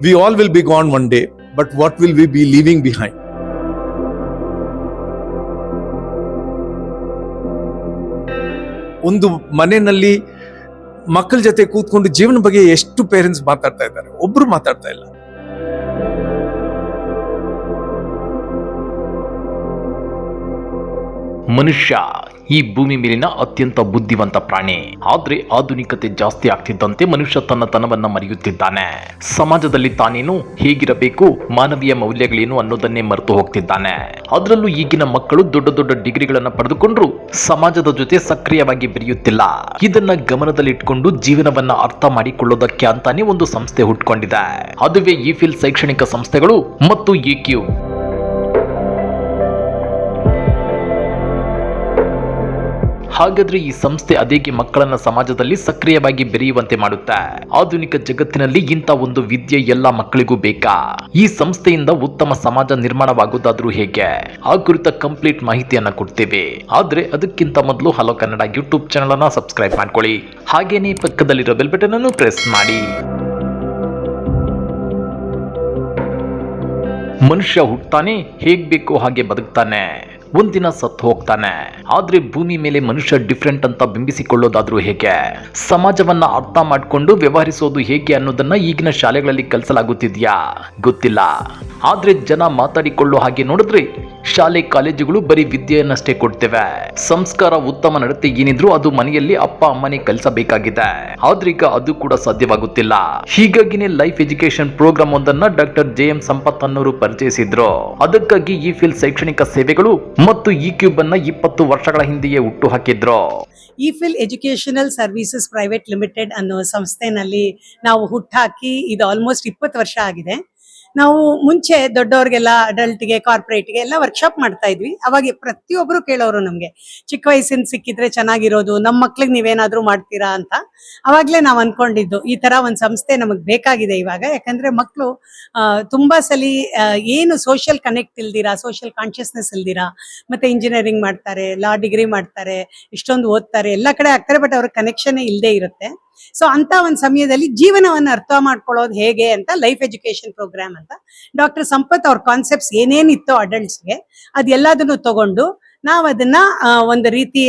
We all will be gone one day, but what will we be leaving behind? ಒಂದು ಮನೆಯಲ್ಲಿ ಮಕ್ಕಳ ಜೊತೆ ಕೂತ್ಕೊಂಡು ಜೀವನ ಬಗ್ಗೆ ಎಷ್ಟು ಪೇರೆಂಟ್ಸ್ ಮಾತಾಡ್ತಾ ಇದ್ದಾರೆ ಒಬ್ರು ಮಾತಾಡ್ತಾ ಇಲ್ಲ ಮನುಷ್ಯ ಈ ಭೂಮಿ ಮೇಲಿನ ಅತ್ಯಂತ ಬುದ್ಧಿವಂತ ಪ್ರಾಣಿ. ಆದ್ರೆ ಆಧುನಿಕತೆ ಜಾಸ್ತಿ ಆಗ್ತಿದ್ದಂತೆ ಮನುಷ್ಯ ತನ್ನ ತನವನ್ನ ಮರೆಯುತ್ತಿದ್ದಾನೆ. ಸಮಾಜದಲ್ಲಿ ತಾನೇನು ಹೇಗಿರಬೇಕು, ಮಾನವೀಯ ಮೌಲ್ಯಗಳೇನು ಅನ್ನೋದನ್ನೇ ಮರೆತು ಹೋಗ್ತಿದ್ದಾನೆ. ಅದರಲ್ಲೂ ಈಗಿನ ಮಕ್ಕಳು ದೊಡ್ಡ ದೊಡ್ಡ ಡಿಗ್ರಿಗಳನ್ನ ಪಡೆದುಕೊಂಡ್ರು ಸಮಾಜದ ಜೊತೆ ಸಕ್ರಿಯವಾಗಿ ಬೆರೆಯುತ್ತಿಲ್ಲ. ಇದನ್ನ ಗಮನದಲ್ಲಿಟ್ಕೊಂಡು ಜೀವನವನ್ನ ಅರ್ಥ ಮಾಡಿಕೊಳ್ಳೋದಕ್ಕೆ ಅಂತಾನೆ ಒಂದು ಸಂಸ್ಥೆ ಹುಟ್ಕೊಂಡಿದೆ. ಅದುವೇ ಈ ಫಿಲ್ ಶೈಕ್ಷಣಿಕ ಸಂಸ್ಥೆಗಳು ಮತ್ತು ಇ ಹಾಗಾದ್ರೆ ಈ ಸಂಸ್ಥೆ ಅದೇಗೆ ಮಕ್ಕಳನ್ನ ಸಮಾಜದಲ್ಲಿ ಸಕ್ರಿಯವಾಗಿ ಬೆರೆಯುವಂತೆ ಮಾಡುತ್ತೆ? ಆಧುನಿಕ ಜಗತ್ತಿನಲ್ಲಿ ಇಂಥ ಒಂದು ವಿದ್ಯೆ ಎಲ್ಲ ಮಕ್ಕಳಿಗೂ ಬೇಕಾ? ಈ ಸಂಸ್ಥೆಯಿಂದ ಉತ್ತಮ ಸಮಾಜ ನಿರ್ಮಾಣವಾಗುವುದಾದ್ರೂ ಹೇಗೆ? ಆ ಕುರಿತ ಕಂಪ್ಲೀಟ್ ಮಾಹಿತಿಯನ್ನ ಕೊಡ್ತೇವೆ. ಆದ್ರೆ ಅದಕ್ಕಿಂತ ಮೊದಲು ಹಲೋ ಕನ್ನಡ ಯೂಟ್ಯೂಬ್ ಚಾನಲ್ ಅನ್ನ ಸಬ್ಸ್ಕ್ರೈಬ್ ಮಾಡ್ಕೊಳ್ಳಿ. ಹಾಗೇನೇ ಪಕ್ಕದಲ್ಲಿರೋ ಬೆಲ್ ಬಟನ್ ಅನ್ನು ಪ್ರೆಸ್ ಮಾಡಿ. ಮನುಷ್ಯ ಹುಟ್ತಾನೆ, ಹೇಗ್ ಬೇಕೋ ಹಾಗೆ ಬದುಕ್ತಾನೆ. ಒಂದಿನ ಸತ್ತು ಹೋಗ್ತಾನೆ. ಆದ್ರೆ ಭೂಮಿ ಮೇಲೆ ಮನುಷ್ಯ ಡಿಫ್ರೆಂಟ್ ಅಂತ ಬಿಂಬಿಸಿಕೊಳ್ಳೋದಾದ್ರೂ ಹೇಗೆ? ಸಮಾಜವನ್ನ ಅರ್ಥ ಮಾಡಿಕೊಂಡು ವ್ಯವಹರಿಸೋದು ಹೇಗೆ ಅನ್ನೋದನ್ನ ಈಗಿನ ಶಾಲೆಗಳಲ್ಲಿ ಕಲಿಸಲಾಗುತ್ತಿದ್ಯಾ? ಗೊತ್ತಿಲ್ಲ. ಆದ್ರೆ ಜನ ಮಾತಾಡಿಕೊಳ್ಳೋ ಹಾಗೆ ನೋಡಿದ್ರೆ ಶಾಲೆ ಕಾಲೇಜುಗಳು ಬರೀ ವಿದ್ಯೆಯನ್ನಷ್ಟೇ ಕೊಡ್ತೇವೆ. ಸಂಸ್ಕಾರ ಉತ್ತಮ ನಡತೆ ಏನಿದ್ರು ಅದು ಮನೆಯಲ್ಲಿ ಅಪ್ಪ, ಅಮ್ಮನೇ ಕಲಿಸಬೇಕಾಗಿದೆ. ಆದ್ರೀಗ ಅದು ಕೂಡ ಸಾಧ್ಯವಾಗುತ್ತಿಲ್ಲ. ಹೀಗಾಗಿನೇ ಲೈಫ್ ಎಜುಕೇಶನ್ ಪ್ರೋಗ್ರಾಮ್ ಒಂದನ್ನ ಡಾಕ್ಟರ್ ಜೆ ಎಂ ಸಂಪತ್ ಅನ್ನೋರು ಪರಿಚಯಿಸಿದ್ರು. ಅದಕ್ಕಾಗಿ ಈ ಫಿಲ್ ಶೈಕ್ಷಣಿಕ ಸೇವೆಗಳು ಮತ್ತು ಈ ಕ್ಯೂಬ್ ಅನ್ನ ಇಪ್ಪತ್ತು ವರ್ಷಗಳ ಹಿಂದೆಯೇ ಹುಟ್ಟು ಹಾಕಿದ್ರು. Phil educational services private limited ಅನ್ನೋ ಸಂಸ್ಥೆನಲ್ಲಿ ನಾವು ಹುಟ್ಟಾಕಿ ಇದು ಆಲ್ಮೋಸ್ಟ್ ಇಪ್ಪತ್ತು ವರ್ಷ ಆಗಿದೆ. ನಾವು ಮುಂಚೆ ದೊಡ್ಡವ್ರಿಗೆಲ್ಲ ಅಡಲ್ಟ್ಗೆ ಕಾರ್ಪೊರೇಟ್ಗೆ ಎಲ್ಲ ವರ್ಕ್ಶಾಪ್ ಮಾಡ್ತಾ ಇದ್ವಿ. ಅವಾಗ ಪ್ರತಿಯೊಬ್ಬರು ಕೇಳೋರು ನಮಗೆ, ಚಿಕ್ಕ ವಯಸ್ಸಿನ ಸಿಕ್ಕಿದ್ರೆ ಚೆನ್ನಾಗಿರೋದು ನಮ್ಮ ಮಕ್ಳಿಗೆ ನೀವೇನಾದರೂ ಮಾಡ್ತೀರಾ? ಅಂತ. ಅವಾಗಲೇ ನಾವು ಅನ್ಕೊಂಡಿದ್ದು, ಈ ತರ ಒಂದು ಸಂಸ್ಥೆ ನಮಗೆ ಬೇಕಾಗಿದೆ ಇವಾಗ. ಯಾಕಂದ್ರೆ ಮಕ್ಕಳು ತುಂಬಾ ಸಲಿ ಏನು ಸೋಷಿಯಲ್ ಕನೆಕ್ಟ್ ಇಲ್ದಿರಾ ಸೋಷಿಯಲ್ ಕಾನ್ಶಿಯಸ್ನೆಸ್ ಇಲ್ದಿರಾ, ಮತ್ತೆ ಇಂಜಿನಿಯರಿಂಗ್ ಮಾಡ್ತಾರೆ ಲಾ ಡಿಗ್ರಿ ಮಾಡ್ತಾರೆ, ಇಷ್ಟೊಂದು ಓದ್ತಾರೆ, ಎಲ್ಲ ಕಡೆ ಆಗ್ತಾರೆ ಬಟ್ ಅವ್ರ ಕನೆಕ್ಷನ್ ಇಲ್ಲದೆ ಇರುತ್ತೆ. ಸೊ ಅಂತ ಒಂದು ಸಮಯದಲ್ಲಿ ಜೀವನವನ್ನು ಅರ್ಥ ಮಾಡ್ಕೊಳ್ಳೋದು ಹೇಗೆ ಅಂತ ಲೈಫ್ ಎಜುಕೇಶನ್ ಪ್ರೋಗ್ರಾಮ್ ಅಂತ. ಡಾಕ್ಟರ್ ಸಂಪತ್ ಅವ್ರ ಕಾನ್ಸೆಪ್ಟ್ಸ್ ಏನೇನಿತ್ತೋ ಅಡಲ್ಟ್ಸ್ಗೆ ಅದೆಲ್ಲದನ್ನು ತಗೊಂಡು ನಾವು ಅದನ್ನ ಒಂದು ರೀತಿ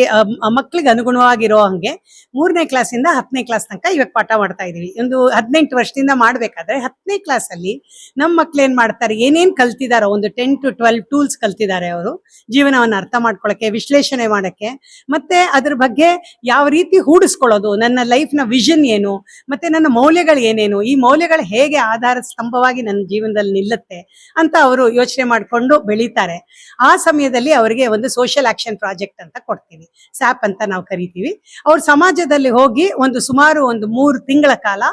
ಮಕ್ಕಳಿಗೆ ಅನುಗುಣವಾಗಿರೋ ಹಂಗೆ ಮೂರನೇ ಕ್ಲಾಸಿಂದ ಹತ್ತನೇ ಕ್ಲಾಸ್ ತನಕ ಇವಾಗ ಪಾಠ ಮಾಡ್ತಾ ಇದೀವಿ. ಒಂದು ಹದಿನೆಂಟು ವರ್ಷದಿಂದ ಮಾಡ್ಬೇಕಾದ್ರೆ ಹತ್ತನೇ ಕ್ಲಾಸಲ್ಲಿ ನಮ್ಮ ಮಕ್ಳು ಏನ್ ಮಾಡ್ತಾರೆ, ಏನೇನ್ ಕಲ್ತಿದಾರೋ, ಒಂದು ಟೆನ್ ಟು ಟ್ವೆಲ್ವ್ ಟೂಲ್ಸ್ ಕಲ್ತಿದ್ದಾರೆ ಅವರು, ಜೀವನವನ್ನು ಅರ್ಥ ಮಾಡ್ಕೊಳ್ಳೋಕೆ ವಿಶ್ಲೇಷಣೆ ಮಾಡಕ್ಕೆ, ಮತ್ತೆ ಅದ್ರ ಬಗ್ಗೆ ಯಾವ ರೀತಿ ಹೂಡಿಸ್ಕೊಳ್ಳೋದು, ನನ್ನ ಲೈಫ್ನ ವಿಷನ್ ಏನು, ಮತ್ತೆ ನನ್ನ ಮೌಲ್ಯಗಳು ಏನೇನು, ಈ ಮೌಲ್ಯಗಳು ಹೇಗೆ ಆಧಾರ ಸ್ತಂಭವಾಗಿ ನನ್ನ ಜೀವನದಲ್ಲಿ ನಿಲ್ಲುತ್ತೆ ಅಂತ ಅವರು ಯೋಚನೆ ಮಾಡಿಕೊಂಡು ಬೆಳೀತಾರೆ. ಆ ಸಮಯದಲ್ಲಿ ಅವರಿಗೆ ಒಂದು ಸೋಷಿಯಲ್ ಆಕ್ಷನ್ ಪ್ರಾಜೆಕ್ಟ್ ಅಂತ ಕೊಡ್ತೀವಿ ಸ್ಯಾಪ್ ಅಂತ ನಾವು ಕರಿತೀವಿ. ಅವ್ರ ಸಮಾಜದಲ್ಲಿ ಹೋಗಿ ಒಂದು ಸುಮಾರು ಒಂದು ಮೂರು ತಿಂಗಳ ಕಾಲ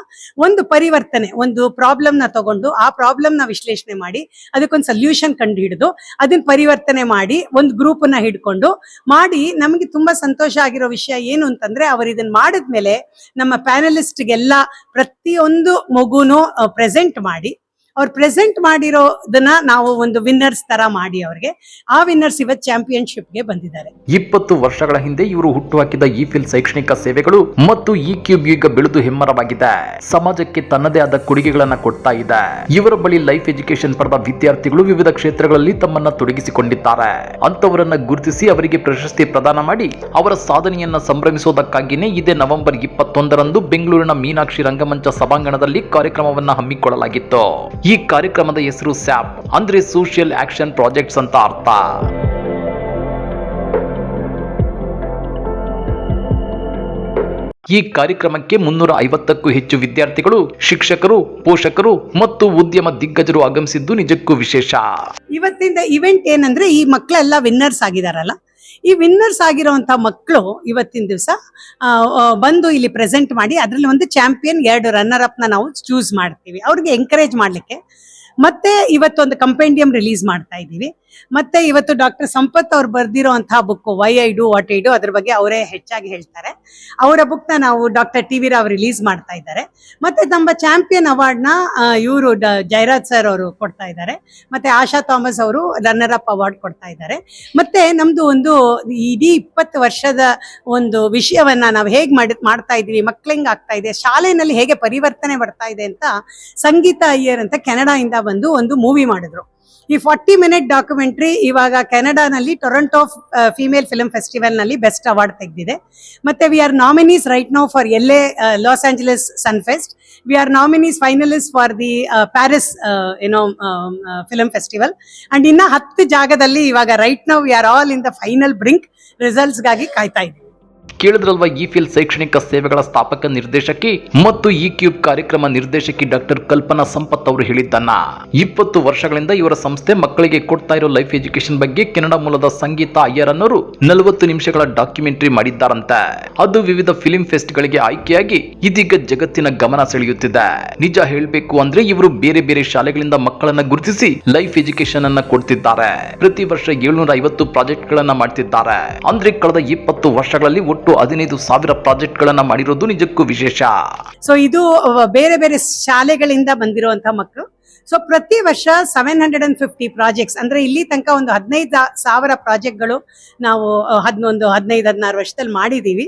ಒಂದು ಪರಿವರ್ತನೆ, ಒಂದು ಪ್ರಾಬ್ಲಮ್ನ ತಗೊಂಡು ಆ ಪ್ರಾಬ್ಲಮ್ನ ವಿಶ್ಲೇಷಣೆ ಮಾಡಿ, ಅದಕ್ಕೊಂದು ಸೊಲ್ಯೂಷನ್ ಕಂಡು ಹಿಡಿದು ಅದನ್ನ ಪರಿವರ್ತನೆ ಮಾಡಿ ಒಂದು ಗ್ರೂಪ್ನ ಹಿಡ್ಕೊಂಡು ಮಾಡಿ ನಮಗೆ ತುಂಬಾ ಸಂತೋಷ ಆಗಿರೋ ವಿಷಯ ಏನು ಅಂತಂದ್ರೆ ಅವರು ಇದನ್ನ ಮಾಡಿದ್ಮೇಲೆ ನಮ್ಮ ಪ್ಯಾನಲಿಸ್ಟ್ಗೆಲ್ಲ ಪ್ರತಿಯೊಂದು ಮಗುನು ಪ್ರೆಸೆಂಟ್ ಮಾಡಿ ಅವ್ರು ಪ್ರೆಸೆಂಟ್ ಮಾಡಿರೋದನ್ನ ನಾವು ಒಂದು ವಿನ್ನರ್ಸ್ ತರ ಮಾಡಿ ಅವ್ರಿಗೆ. ಆ ವಿನ್ನರ್ಸ್ ಇವತ್ತು ಚಾಂಪಿಯನ್ಶಿಪ್ಗೆ ಬಂದಿದ್ದಾರೆ. ಇಪ್ಪತ್ತು ವರ್ಷಗಳ ಹಿಂದೆ ಇವರು ಹುಟ್ಟುಹಾಕಿದ ಈ ಫಿಲ್ ಶೈಕ್ಷಣಿಕ ಸೇವೆಗಳು ಮತ್ತು ಈ ಕ್ಯೂಬ್ ಈಗ ಬೆಳೆದು ಹೆಮ್ಮರವಾಗಿದೆ. ಸಮಾಜಕ್ಕೆ ತನ್ನದೇ ಆದ ಕೊಡುಗೆಗಳನ್ನ ಕೊಡ್ತಾ ಇದೆ. ಇವರ ಬಳಿ ಲೈಫ್ ಎಜುಕೇಶನ್ ಪಡೆದ ವಿದ್ಯಾರ್ಥಿಗಳು ವಿವಿಧ ಕ್ಷೇತ್ರಗಳಲ್ಲಿ ತಮ್ಮನ್ನ ತೊಡಗಿಸಿಕೊಂಡಿದ್ದಾರೆ. ಅಂತವರನ್ನ ಗುರುತಿಸಿ ಅವರಿಗೆ ಪ್ರಶಸ್ತಿ ಪ್ರದಾನ ಮಾಡಿ ಅವರ ಸಾಧನೆಯನ್ನ ಸಂಭ್ರಮಿಸೋದಕ್ಕಾಗಿಯೇ ಇದೇ ನವೆಂಬರ್ ಇಪ್ಪತ್ತೊಂದರಂದು ಬೆಂಗಳೂರಿನ ಮೀನಾಕ್ಷಿ ರಂಗಮಂಚ ಸಭಾಂಗಣದಲ್ಲಿ ಕಾರ್ಯಕ್ರಮವನ್ನ ಹಮ್ಮಿಕೊಳ್ಳಲಾಗಿತ್ತು. ಈ ಕಾರ್ಯಕ್ರಮದ ಹೆಸರು ಸ್ಯಾಪ್, ಅಂದ್ರೆ ಸೋಷಿಯಲ್ ಆಕ್ಷನ್ ಪ್ರಾಜೆಕ್ಟ್ಸ್ ಅಂತ ಅರ್ಥ. ಈ ಕಾರ್ಯಕ್ರಮಕ್ಕೆ ಮುನ್ನೂರ ಐವತ್ತಕ್ಕೂ ಹೆಚ್ಚು ವಿದ್ಯಾರ್ಥಿಗಳು, ಶಿಕ್ಷಕರು, ಪೋಷಕರು ಮತ್ತು ಉದ್ಯಮ ದಿಗ್ಗಜರು ಆಗಮಿಸಿದ್ದು ನಿಜಕ್ಕೂ ವಿಶೇಷ. ಇವತ್ತಿಂದ ಇವೆಂಟ್ ಏನಂದ್ರೆ ಈ ಮಕ್ಕಳೆಲ್ಲ ವಿನ್ನರ್ಸ್ ಆಗಿದಾರಲ್ಲ? ಈ ವಿನ್ನರ್ಸ್ ಆಗಿರುವಂತಹ ಮಕ್ಕಳು ಇವತ್ತಿನ ದಿವಸ ಬಂದು ಇಲ್ಲಿ ಪ್ರೆಸೆಂಟ್ ಮಾಡಿ ಅದರಲ್ಲಿ ಒಂದು ಚಾಂಪಿಯನ್ ಎರಡು ರನ್ನರ್ ಅಪ್ನ ನಾವು ಚೂಸ್ ಮಾಡ್ತೀವಿ. ಅವ್ರಿಗೆ ಎಂಕರೇಜ್ ಮಾಡ್ಲಿಕ್ಕೆ. ಮತ್ತೆ ಇವತ್ತೊಂದು ಕಂಪೆಂಡಿಯಂ ರಿಲೀಸ್ ಮಾಡ್ತಾ ಇದ್ದೀವಿ. ಮತ್ತೆ ಇವತ್ತು ಡಾಕ್ಟರ್ ಸಂಪತ್ ಅವ್ರು ಬರ್ದಿರೋಂತಹ book why I do what I do ಅದ್ರ ಬಗ್ಗೆ ಅವರೇ ಹೆಚ್ಚಾಗಿ ಹೇಳ್ತಾರೆ. ಅವರ ಬುಕ್ನ ನಾವು doctor T V Rao release ಮಾಡ್ತಾ ಇದ್ದಾರೆ. ಮತ್ತೆ ನಮ್ಮ ಚಾಂಪಿಯನ್ ಅವಾರ್ಡ್ನ ಇವರು ಜಯರಾಜ್ ಸರ್ ಅವರು ಕೊಡ್ತಾ ಇದ್ದಾರೆ. ಮತ್ತೆ ಆಶಾ ಥಾಮಸ್ ಅವರು ರನ್ನರ್ ಅಪ್ ಅವಾರ್ಡ್ ಕೊಡ್ತಾ ಇದ್ದಾರೆ. ಮತ್ತೆ ನಮ್ದು ಒಂದು ಇಡೀ ಇಪ್ಪತ್ತು ವರ್ಷದ ಒಂದು ವಿಷಯವನ್ನ ನಾವು ಹೇಗೆ ಮಾಡಿ, ಮಾಡ್ತಾ ಇದೀವಿ ಮಕ್ಳಿಂಗ್ ಆಗ್ತಾ ಇದೆ, ಶಾಲೆನಲ್ಲಿ ಹೇಗೆ ಪರಿವರ್ತನೆ ಬರ್ತಾ ಇದೆ ಅಂತ ಸಂಗೀತ ಅಯ್ಯರ್ ಅಂತ ಕೆನಡಾಯಿಂದ ಬಂದು ಒಂದು ಮೂವಿ ಮಾಡಿದ್ರು. ಈ ಫಾರ್ಟಿ ಮಿನಿಟ್ ಡಾಕ್ಯುಮೆಂಟ್ರಿ ಇವಾಗ ಕೆನಡಾನಲ್ಲಿ ಟೊರೊಂಟೊ ಫಿಮೇಲ್ ಫಿಲ್ಮ್ ಫೆಸ್ಟಿವಲ್ನಲ್ಲಿ ಬೆಸ್ಟ್ ಅವಾರ್ಡ್ ತೆಗೆದಿದೆ. ಮತ್ತೆ we are nominees right now for ಎಲ್ಲೆ Los Angeles Sunfest we are nominees finalist for the Paris ಏನೋ ಫಿಲಂ ಫೆಸ್ಟಿವಲ್ ಅಂಡ್ ಇನ್ನ ಹತ್ತು ಜಾಗದಲ್ಲಿ ಇವಾಗ right now we are all in the final brink ರಿಸಲ್ಟ್ಸ್ಗಾಗಿ ಕಾಯ್ತಾ ಇದ್ದೀವಿ. ಕೇಳಿದ್ರಲ್ವಾ, ಈ ಫಿಲ್ ಶೈಕ್ಷಣಿಕ ಸೇವೆಗಳ ಸ್ಥಾಪಕ ನಿರ್ದೇಶಕಿ ಮತ್ತು ಈ ಕ್ಯೂಬ್ ಕಾರ್ಯಕ್ರಮ ನಿರ್ದೇಶಕಿ ಡಾಕ್ಟರ್ ಕಲ್ಪನಾ ಸಂಪತ್ ಅವರು ಹೇಳಿದ್ದನ್ನ. ಇಪ್ಪತ್ತು ವರ್ಷಗಳಿಂದ ಇವರ ಸಂಸ್ಥೆ ಮಕ್ಕಳಿಗೆ ಕೊಡ್ತಾ ಇರೋ ಲೈಫ್ ಎಜುಕೇಶನ್ ಬಗ್ಗೆ ಕೆನಡಾ ಮೂಲದ ಸಂಗೀತ ಅಯ್ಯರ್ ಅನ್ನೋರು ನಲವತ್ತು ನಿಮಿಷಗಳ ಡಾಕ್ಯುಮೆಂಟರಿ ಮಾಡಿದ್ದಾರಂತೆ. ಅದು ವಿವಿಧ ಫಿಲಿಂ ಫೆಸ್ಟ್ ಗಳಿಗೆ ಆಯ್ಕೆಯಾಗಿ ಇದೀಗ ಜಗತ್ತಿನ ಗಮನ ಸೆಳೆಯುತ್ತಿದೆ. ನಿಜ ಹೇಳಬೇಕು ಅಂದ್ರೆ ಇವರು ಬೇರೆ ಬೇರೆ ಶಾಲೆಗಳಿಂದ ಮಕ್ಕಳನ್ನ ಗುರುತಿಸಿ ಲೈಫ್ ಎಜುಕೇಶನ್ ಅನ್ನ ಕೊಡ್ತಿದ್ದಾರೆ. ಪ್ರತಿ ವರ್ಷ ಏಳ್ನೂರ ಐವತ್ತು ಪ್ರಾಜೆಕ್ಟ್ ಗಳನ್ನ ಮಾಡ್ತಿದ್ದಾರೆ. ಅಂದ್ರೆ ಕಳೆದ ಇಪ್ಪತ್ತು ವರ್ಷಗಳಲ್ಲಿ ಒಟ್ಟು ಹದಿನೈದು ಸಾವಿರ ಪ್ರಾಜೆಕ್ಟ್ ಗಳನ್ನ ಮಾಡಿರೋದು ನಿಜಕ್ಕೂ ವಿಶೇಷ. ಸೊ ಇದು ಬೇರೆ ಬೇರೆ ಶಾಲೆಗಳಿಂದ ಬಂದಿರುವಂತ ಮಕ್ಕಳು ಸೊ ಪ್ರತಿ ವರ್ಷ seven hundred and fifty projects ಅಂದ್ರೆ ಇಲ್ಲಿ ತನಕ ಒಂದು ಹದಿನೈದು ಸಾವಿರ ಪ್ರಾಜೆಕ್ಟ್ಗಳು ನಾವು ಹದ್ನೊಂದು, ಹದಿನೈದು, ಹದಿನಾರು ವರ್ಷದಲ್ಲಿ ಮಾಡಿದೀವಿ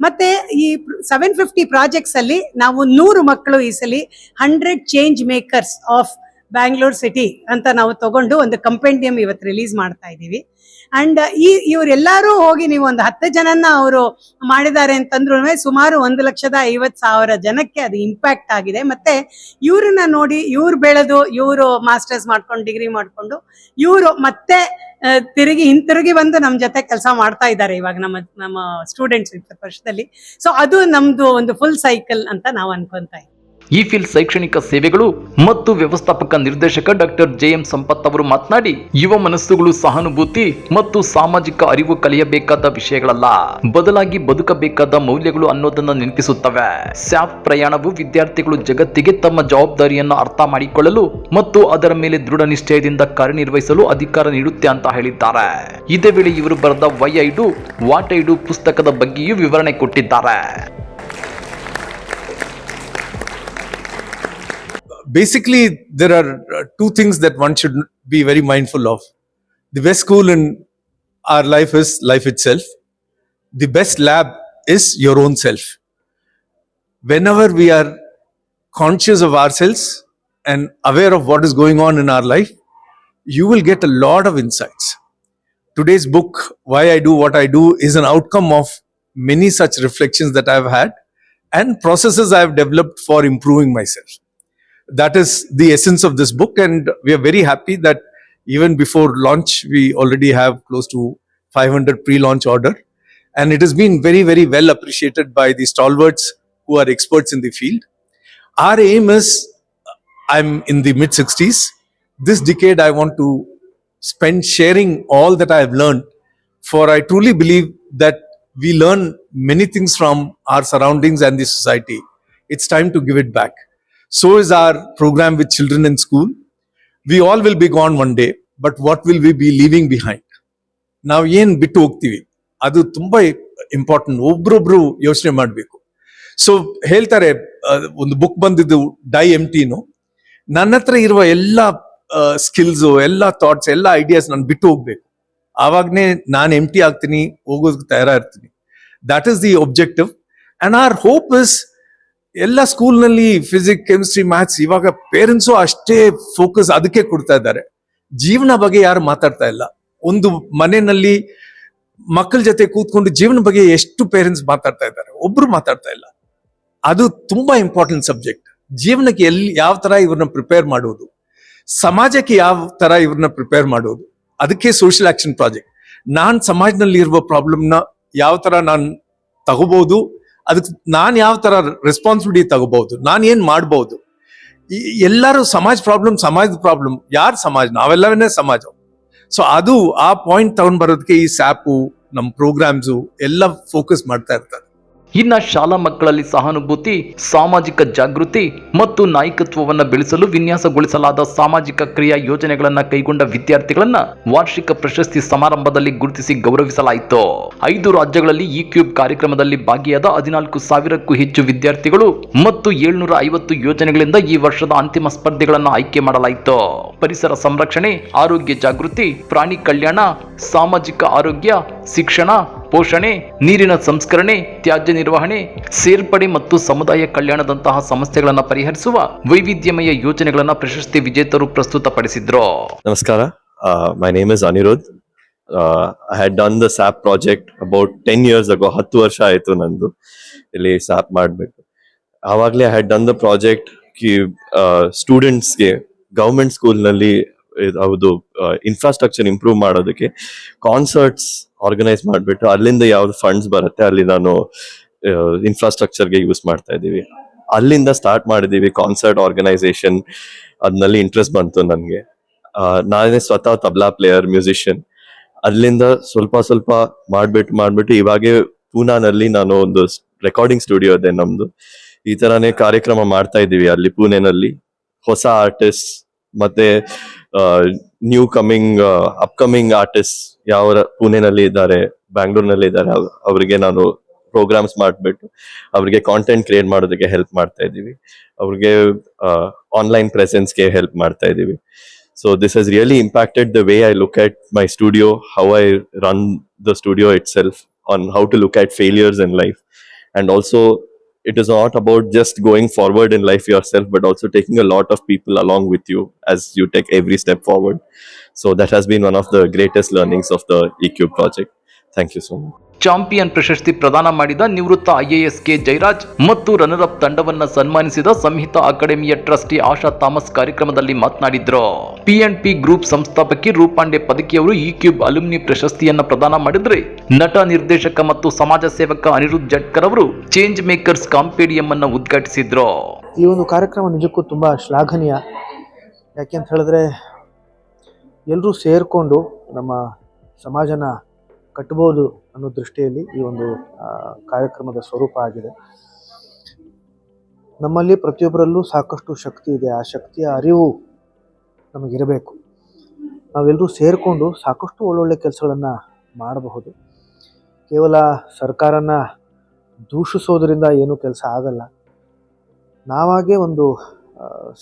ಮತ್ತೆ ಈ ಸೆವೆನ್ ಫಿಫ್ಟಿ ಪ್ರಾಜೆಕ್ಟ್ಸ್ ಅಲ್ಲಿ ನಾವು ನೂರು ಮಕ್ಕಳು ಈ ಸಲ hundred change makers of Bangalore city ಅಂತ ನಾವು ತಗೊಂಡು ಒಂದು ಕಂಪೆಂಡಿಯಂ ಇವತ್ತು ರಿಲೀಸ್ ಮಾಡ್ತಾ ಇದ್ದೀವಿ. ಅಂಡ್ ಈ, ಇವರೆಲ್ಲರೂ ಹೋಗಿ ನೀವು ಒಂದು ಹತ್ತು ಜನನ್ನ ಅವರು ಮಾಡಿದ್ದಾರೆ ಅಂತಂದ್ರು ಸುಮಾರು ಒಂದು ಲಕ್ಷದ ಐವತ್ ಸಾವಿರ ಜನಕ್ಕೆ ಅದು ಇಂಪ್ಯಾಕ್ಟ್ ಆಗಿದೆ. ಮತ್ತೆ ಇವ್ರನ್ನ ನೋಡಿ, ಇವ್ರು ಬೆಳೆದು, ಇವರು ಮಾಸ್ಟರ್ಸ್ ಮಾಡ್ಕೊಂಡು ಡಿಗ್ರಿ ಮಾಡ್ಕೊಂಡು, ಇವರು ಮತ್ತೆ ತಿರುಗಿ ಹಿಂತಿರುಗಿ ಬಂದು ನಮ್ಮ ಜೊತೆ ಕೆಲಸ ಮಾಡ್ತಾ ಇದ್ದಾರೆ ಇವಾಗ ನಮ್ಮ ನಮ್ಮ ಸ್ಟೂಡೆಂಟ್ಸ್ ವರ್ಷದಲ್ಲಿ. ಸೊ ಅದು ನಮ್ದು ಒಂದು ಫುಲ್ ಸೈಕಲ್ ಅಂತ ನಾವು ಅನ್ಕೊಂತ ಇದ್ದೀವಿ. ಈ ಫಿಲ್ ಶೈಕ್ಷಣಿಕ ಸೇವೆಗಳು ಮತ್ತು ವ್ಯವಸ್ಥಾಪಕ ನಿರ್ದೇಶಕ ಡಾಕ್ಟರ್ ಜೆ ಎಂ ಸಂಪತ್ ಅವರು ಮಾತನಾಡಿ, ಯುವ ಮನಸ್ಸುಗಳು ಸಹಾನುಭೂತಿ ಮತ್ತು ಸಾಮಾಜಿಕ ಅರಿವು ಕಲಿಯಬೇಕಾದ ವಿಷಯಗಳಲ್ಲ. ಬದಲಾಗಿ ಬದುಕಬೇಕಾದ ಮೌಲ್ಯಗಳು ಅನ್ನೋದನ್ನ ನೆನಪಿಸುತ್ತವೆ. ಸ್ಯಾಫ್ ಪ್ರಯಾಣವು ವಿದ್ಯಾರ್ಥಿಗಳು ಜಗತ್ತಿಗೆ ತಮ್ಮ ಜವಾಬ್ದಾರಿಯನ್ನು ಅರ್ಥ ಮಾಡಿಕೊಳ್ಳಲು ಮತ್ತು ಅದರ ಮೇಲೆ ದೃಢ ನಿಶ್ಚಯದಿಂದ ಕಾರ್ಯನಿರ್ವಹಿಸಲು ಅಧಿಕಾರ ನೀಡುತ್ತೆ ಅಂತ ಹೇಳಿದ್ದಾರೆ. ಇದೇ ವೇಳೆ ಇವರು ಬರೆದ why I I do what I do ಪುಸ್ತಕದ ಬಗ್ಗೆಯೂ ವಿವರಣೆ ಕೊಟ್ಟಿದ್ದಾರೆ. Basically there are uh, two things that one should be very mindful of. The best school in our life is life itself. The best lab is your own self. Whenever we are conscious of ourselves and aware of what is going on in our life you will get a lot of insights. Today's book why i do what i do is an outcome of many such reflections that i've had and processes i've developed for improving myself that is the essence of this book. And we are very happy that even before launch we already have close to 500 pre-launch order. And it has been very very well appreciated by the stalwarts who are experts in the field. Our aim is i'm in the mid 60s this decade i want to spend sharing all that i have learned. For i truly believe that we learn many things from our surroundings and the society. It's time to give it back so is our program with children in school. We all will be gone one day, but what will we be leaving behind? ನಾವು ಏನು ಬಿಟ್ಟು ಹೋಗ್ತೀವಿ? ಅದು ತುಂಬಾ important ಒಬ್ರೊಬ್ರು ಯೋಚನೆ ಮಾಡಬೇಕು. So ಹೇಳ್ತಾರೆ ಒಂದು ಬುಕ್ ಬಂದಿದ್ದು ಡೈ ಎಂ ಟಿನು ನನ್ನ ಹತ್ರ ಇರುವ ಎಲ್ಲ ಸ್ಕಿಲ್ಸು ಎಲ್ಲ ಥಾಟ್ಸ್ ಎಲ್ಲ ಐಡಿಯಾಸ್ ನಾನು ಬಿಟ್ಟು ಹೋಗ್ಬೇಕು. ಆವಾಗನೇ ನಾನು ಎಂ ಟಿ ಆಗ್ತೀನಿ ಹೋಗೋದಕ್ಕೆ ತಯಾರಿರ್ತೀನಿ that is the objective and our hope is ಎಲ್ಲ ಸ್ಕೂಲ್ನಲ್ಲಿ ಫಿಸಿಕ್ಸ್ ಕೆಮಿಸ್ಟ್ರಿ ಮ್ಯಾಥ್ಸ್ ಇವಾಗ ಪೇರೆಂಟ್ಸು ಅಷ್ಟೇ ಫೋಕಸ್ ಅದಕ್ಕೆ ಕೊಡ್ತಾ ಇದ್ದಾರೆ. ಜೀವನ ಬಗ್ಗೆ ಯಾರು ಮಾತಾಡ್ತಾ ಇಲ್ಲ. ಒಂದು ಮನೆಯಲ್ಲಿ ಮಕ್ಕಳ ಜೊತೆ ಕೂತ್ಕೊಂಡು ಜೀವನ ಬಗ್ಗೆ ಎಷ್ಟು ಪೇರೆಂಟ್ಸ್ ಮಾತಾಡ್ತಾ ಇದ್ದಾರೆ? ಒಬ್ರು ಮಾತಾಡ್ತಾ ಇಲ್ಲ. ಅದು ತುಂಬಾ ಇಂಪಾರ್ಟೆಂಟ್ ಸಬ್ಜೆಕ್ಟ್ ಜೀವನಕ್ಕೆ ಎಲ್ಲಿ ಯಾವ ತರ ಇವ್ರನ್ನ ಪ್ರಿಪೇರ್ ಮಾಡೋದು? ಸಮಾಜಕ್ಕೆ ಯಾವ ತರ ಇವ್ರನ್ನ ಪ್ರಿಪೇರ್ ಮಾಡೋದು? ಅದಕ್ಕೆ ಸೋಷಿಯಲ್ ಆಕ್ಷನ್ ಪ್ರಾಜೆಕ್ಟ್ ನಾನ್ ಸಮಾಜದಲ್ಲಿ ಇರುವ ಪ್ರಾಬ್ಲಮ್ನ ಯಾವ ತರ ನಾನು ತಗೋಬಹುದು ಅದಕ್ಕೆ ನಾನು ಯಾವ ತರ ರೆಸ್ಪಾನ್ಸಿಬಿಲಿಟಿ ತಗೋಬಹುದು? ನಾನು ಏನು ಮಾಡ್ಬೋದು ಎಲ್ಲರೂ ಸಮಾಜ ಪ್ರಾಬ್ಲಮ್ ಸಮಾಜದ ಪ್ರಾಬ್ಲಮ್ ಯಾರು ಸಮಾಜ? ನಾವೆಲ್ಲವೇನೇ ಸಮಾಜ. ಸೊ ಅದು ಆ ಪಾಯಿಂಟ್ ತಗೊಂಡ್ ಬರೋದಕ್ಕೆ ಈ ಸ್ಯಾಪು ನಮ್ಮ ಪ್ರೋಗ್ರಾಮ್ಸು ಎಲ್ಲ ಫೋಕಸ್ ಮಾಡ್ತಾ ಇರ್ತಾರೆ. ಇನ್ನ ಶಾಲಾ ಮಕ್ಕಳಲ್ಲಿ ಸಹಾನುಭೂತಿ, ಸಾಮಾಜಿಕ ಜಾಗೃತಿ ಮತ್ತು ನಾಯಕತ್ವವನ್ನು ಬೆಳೆಸಲು ವಿನ್ಯಾಸಗೊಳಿಸಲಾದ ಸಾಮಾಜಿಕ ಕ್ರಿಯಾ ಯೋಜನೆಗಳನ್ನು ಕೈಗೊಂಡ ವಿದ್ಯಾರ್ಥಿಗಳನ್ನ ವಾರ್ಷಿಕ ಪ್ರಶಸ್ತಿ ಸಮಾರಂಭದಲ್ಲಿ ಗುರುತಿಸಿ ಗೌರವಿಸಲಾಯಿತು. ಐದು ರಾಜ್ಯಗಳಲ್ಲಿ ಈ ಕ್ಯೂಬ್ ಕಾರ್ಯಕ್ರಮದಲ್ಲಿ ಭಾಗಿಯಾದ ಹದಿನಾಲ್ಕು ಸಾವಿರಕ್ಕೂ ಹೆಚ್ಚು ವಿದ್ಯಾರ್ಥಿಗಳು ಮತ್ತು ಏಳ್ನೂರ ಐವತ್ತು ಯೋಜನೆಗಳಿಂದ ಈ ವರ್ಷದ ಅಂತಿಮ ಸ್ಪರ್ಧೆಗಳನ್ನು ಆಯ್ಕೆ ಮಾಡಲಾಯಿತು. ಪರಿಸರ ಸಂರಕ್ಷಣೆ, ಆರೋಗ್ಯ ಜಾಗೃತಿ, ಪ್ರಾಣಿ ಕಲ್ಯಾಣ, ಸಾಮಾಜಿಕ ಆರೋಗ್ಯ, ಶಿಕ್ಷಣ ಪೋಷಣೆ ನೀರಿನ ಸಂಸ್ಕರಣೆ ತ್ಯಾಜ್ಯ ನಿರ್ವಹಣೆ ಸೇರ್ಪಡೆ ಮತ್ತು ಸಮುದಾಯ ಕಲ್ಯಾಣದಂತಹ ಸಮಸ್ಯೆಗಳನ್ನು ಪರಿಹರಿಸುವ ವೈವಿಧ್ಯಮಯ ಯೋಜನೆಗಳನ್ನು ಪ್ರಶಸ್ತಿ ವಿಜೇತರು ಪ್ರಸ್ತುತಪಡಿಸಿದ್ರು ನಮಸ್ಕಾರ ಮೈ is Anirudh. Uh, I had done the SAP project about 10 years ago. ಹತ್ತು ವರ್ಷ ಆಯಿತು ನಂದು ಇಲ್ಲಿ ಸ್ಯಾಪ್ ಮಾಡಬೇಕು ಆವಾಗಲೇ I had done the project ಕಿ ಸ್ಟೂಡೆಂಟ್ಸ್ಗೆ ಗೌರ್ಮೆಂಟ್ ಸ್ಕೂಲ್ನಲ್ಲಿ ಅದು ಇನ್ಫ್ರಾಸ್ಟ್ರಕ್ಚರ್ ಇಂಪ್ರೂವ್ ಮಾಡೋದಕ್ಕೆ ಕಾನ್ಸರ್ಟ್ಸ್ ಆರ್ಗನೈಸ್ ಮಾಡಿಬಿಟ್ಟು ಅಲ್ಲಿಂದ ಯಾವ್ದು ಫಂಡ್ಸ್ ಬರುತ್ತೆ, ಅಲ್ಲಿ ನಾನು ಇನ್ಫ್ರಾಸ್ಟ್ರಕ್ಚರ್ಗೆ ಯೂಸ್ ಮಾಡ್ತಾ ಇದ್ದೀವಿ. ಅಲ್ಲಿಂದ ಸ್ಟಾರ್ಟ್ ಮಾಡಿದ್ದೀವಿ ಕಾನ್ಸರ್ಟ್ ಆರ್ಗನೈಸೇಷನ್ ಅದ್ನಲ್ಲಿ ಇಂಟ್ರೆಸ್ಟ್ ಬಂತು ನನಗೆ. ನಾನೇ ಸ್ವತಃ ತಬ್ಲಾ ಪ್ಲೇಯರ್ ಮ್ಯೂಸಿಷಿಯನ್ ಅಲ್ಲಿಂದ ಸ್ವಲ್ಪ ಸ್ವಲ್ಪ ಮಾಡ್ಬಿಟ್ಟು ಮಾಡ್ಬಿಟ್ಟು ಇವಾಗೆ ಪೂನಾನಲ್ಲಿ ನಾನು ಒಂದು ರೆಕಾರ್ಡಿಂಗ್ ಸ್ಟುಡಿಯೋ ಇದೆ ನಮ್ದು. ಈ ತರಾನೇ ಕಾರ್ಯಕ್ರಮ ಮಾಡ್ತಾ ಇದ್ದೀವಿ ಅಲ್ಲಿ ಪುಣೆನಲ್ಲಿ ಹೊಸ ಆರ್ಟಿಸ್ಟ್ ಮತ್ತೆ ನ್ಯೂ ಕಮಿಂಗ್ ಅಪ್ಕಮಿಂಗ್ ಆರ್ಟಿಸ್ಟ್ ಯಾವ ಪುಣೆನಲ್ಲಿ ಇದ್ದಾರೆ ಬ್ಯಾಂಗ್ಳೂರ್ನಲ್ಲಿ ಇದ್ದಾರೆ ಅವ್- ಅವರಿಗೆ ನಾನು ಪ್ರೋಗ್ರಾಮ್ಸ್ ಮಾಡಿಬಿಟ್ಟು ಅವರಿಗೆ ಕಾಂಟೆಂಟ್ ಕ್ರಿಯೇಟ್ ಮಾಡೋದಕ್ಕೆ ಹೆಲ್ಪ್ ಮಾಡ್ತಾ ಇದ್ದೀವಿ ಅವ್ರಿಗೆ ಆನ್ಲೈನ್ ಪ್ರೆಸೆನ್ಸ್ಗೆ ಹೆಲ್ಪ್ ಮಾಡ್ತಾ ಇದ್ದೀವಿ So this has really impacted the way I look at my studio, how I run the studio itself, on how to look at failures in life. And also, it is not about just going forward in life yourself, but also taking a lot of people along with you as you take every step forward. So that has been one of the greatest learnings of the EQ project. Thank you so much. Champion ಪ್ರಶಸ್ತಿ ಪ್ರದಾನ ಮಾಡಿದ ನಿವೃತ್ತ IAS K Jayaraj ಮತ್ತು runner up ತಂಡವನ್ನು ಸನ್ಮಾನಿಸಿದ ಸಂಹಿತ ಅಕಾಡೆಮಿಯ trustee ಆಶಾ Thomas ಕಾರ್ಯಕ್ರಮದಲ್ಲಿ ಮಾತನಾಡಿದ್ರು. P group ಸಂಸ್ಥಾಪಕಿ ರೂಪಾಂಡೆ ಪದಕಿಯವರು ಈ ಕ್ಯೂಬ್ ಅಲುಮಿನಿ ಪ್ರಶಸ್ತಿಯನ್ನು ಪ್ರದಾನ ಮಾಡಿದ್ರೆ ನಟ, ನಿರ್ದೇಶಕ ಮತ್ತು ಸಮಾಜ ಸೇವಕ ಅನಿರುದ್ಧ್ ಜಟ್ಕರ್ ಅವರು ಚೇಂಜ್ ಮೇಕರ್ಸ್ ಕಾಂಪೇಡಿಯಂ ಅನ್ನು ಉದ್ಘಾಟಿಸಿದ್ರು. ಈ ಒಂದು ಕಾರ್ಯಕ್ರಮ ನಿಜಕ್ಕೂ ತುಂಬಾ ಶ್ಲಾಘನೀಯ. ಯಾಕೆ ಅಂತ ಹೇಳಿದ್ರೆ ಎಲ್ಲರೂ ಸೇರಿಕೊಂಡು ನಮ್ಮ ಸಮಾಜನ ಕಟ್ಬೋದು ಅನ್ನೋ ದೃಷ್ಟಿಯಲ್ಲಿ ಈ ಒಂದು ಕಾರ್ಯಕ್ರಮದ ಸ್ವರೂಪ ಆಗಿದೆ. ನಮ್ಮಲ್ಲಿ ಪ್ರತಿಯೊಬ್ಬರಲ್ಲೂ ಸಾಕಷ್ಟು ಶಕ್ತಿ ಇದೆ. ಆ ಶಕ್ತಿಯ ಅರಿವು ನಮಗಿರಬೇಕು. ನಾವೆಲ್ಲರೂ ಸೇರಿಕೊಂಡು ಸಾಕಷ್ಟು ಒಳ್ಳೊಳ್ಳೆ ಕೆಲಸಗಳನ್ನು ಮಾಡಬಹುದು. ಕೇವಲ ಸರ್ಕಾರನ ದೂಷಿಸೋದರಿಂದ ಏನೂ ಕೆಲಸ ಆಗಲ್ಲ. ನಾವಾಗೇ ಒಂದು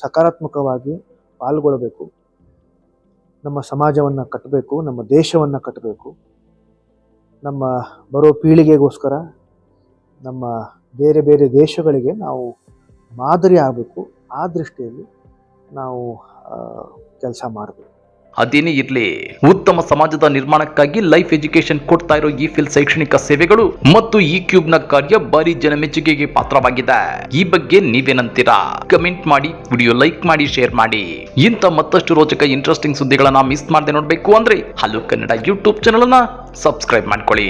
ಸಕಾರಾತ್ಮಕವಾಗಿ ಪಾಲ್ಗೊಳ್ಳಬೇಕು. ನಮ್ಮ ಸಮಾಜವನ್ನು ಕಟ್ಟಬೇಕು, ನಮ್ಮ ದೇಶವನ್ನು ಕಟ್ಟಬೇಕು. ನಮ್ಮ ಬರೋ ಪೀಳಿಗೆಗೋಸ್ಕರ ನಮ್ಮ ಬೇರೆ ಬೇರೆ ದೇಶಗಳಿಗೆ ನಾವು ಮಾದರಿ ಆಗಬೇಕು ಆ ದೃಷ್ಟಿಯಲ್ಲಿ ನಾವು ಕೆಲಸ ಮಾಡಬೇಕು. ಅದೇನೇ ಇರಲಿ, ಉತ್ತಮ ಸಮಾಜದ ನಿರ್ಮಾಣಕ್ಕಾಗಿ ಲೈಫ್ ಎಜುಕೇಶನ್ ಕೊಡ್ತಾ ಇರೋ ಈ ಫಿಲ್ ಶೈಕ್ಷಣಿಕ ಸೇವೆಗಳು ಮತ್ತು ಈ ಕ್ಯೂಬ್ನ ಕಾರ್ಯ ಭಾರೀ ಜನ ಮೆಚ್ಚುಗೆಗೆ ಪಾತ್ರವಾಗಿದೆ. ಈ ಬಗ್ಗೆ ನೀವೇನಂತೀರಾ? ಕಮೆಂಟ್ ಮಾಡಿ ವಿಡಿಯೋ ಲೈಕ್ ಮಾಡಿ ಶೇರ್ ಮಾಡಿ. ಇಂಥ ಮತ್ತಷ್ಟು ರೋಚಕ ಇಂಟ್ರೆಸ್ಟಿಂಗ್ ಸುದ್ದಿಗಳನ್ನ ಮಿಸ್ ಮಾಡದೆ ನೋಡಬೇಕು ಅಂದ್ರೆ ಹಲೋ ಕನ್ನಡ ಯೂಟ್ಯೂಬ್ ಚಾನಲ್ ಅನ್ನ ಸಬ್ಸ್ಕ್ರೈಬ್ ಮಾಡ್ಕೊಳ್ಳಿ.